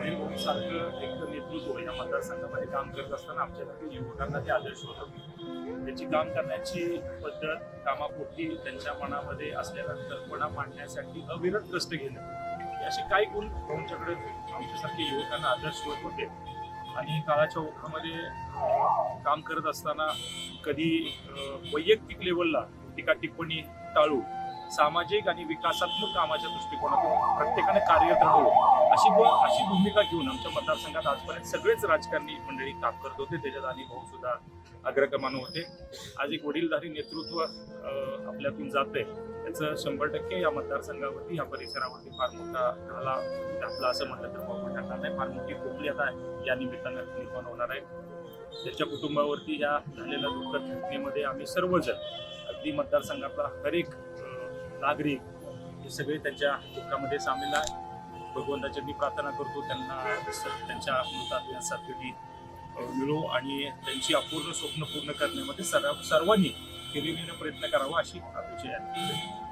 अनिल भाऊ सारखं एक नेतृत्व या मतदारसंघामध्ये काम करत असताना आमच्यासाठी युवकांना ते आदर्श होतं. त्याची काम करण्याची पद्धत कामापोटी त्यांच्या मनामध्ये असलेला कल्पना मांडण्यासाठी अविरत कष्ट घेणं. असे काही गुण भाऊंच्याकडे आमच्यासारखे युवकांना आदर्श होत होते? आणि काळाच्या ओघामध्ये काम करत असताना कधी वैयक्तिक लेवलला टीका टिप्पणी टाळू सामाजिक आणि विकासात्मक कामाच्या दृष्टिकोनातून प्रत्येकाने कार्यरत राहावं अशी अशी भूमिका घेऊन आमच्या मतदारसंघात आजपर्यंत सगळेच राजकारणी मंडळी काम करत होते. त्याच्यात आणि भाऊ सुद्धा अग्रक्रमानं होते. आज एक वडीलधारी नेतृत्व आपल्यातून जात आहे त्याचं शंभर टक्के या मतदारसंघावरती या परिसरावरती फार मोठा झाला घातला असं म्हटलं तर वापर टाकणार नाही फार मोठी खोकली आता या निमित्तानं निर्माण होणार आहे. त्याच्या कुटुंबावरती या झालेल्या दुःखद घटनेमध्ये आम्ही सर्वजण अगदी मतदारसंघातला हर एक नागरिक हे सगळे त्यांच्या दुःखामध्ये सामील आहे. भगवंताच्या मी प्रार्थना करतो त्यांना त्यांच्या मृतात्म्या सद्गती मिळो आणि त्यांची अपूर्ण स्वप्न पूर्ण करण्यामध्ये सर्व सर्वांनी हिरिरीने प्रयत्न करावा अशी अपेक्षा आहे.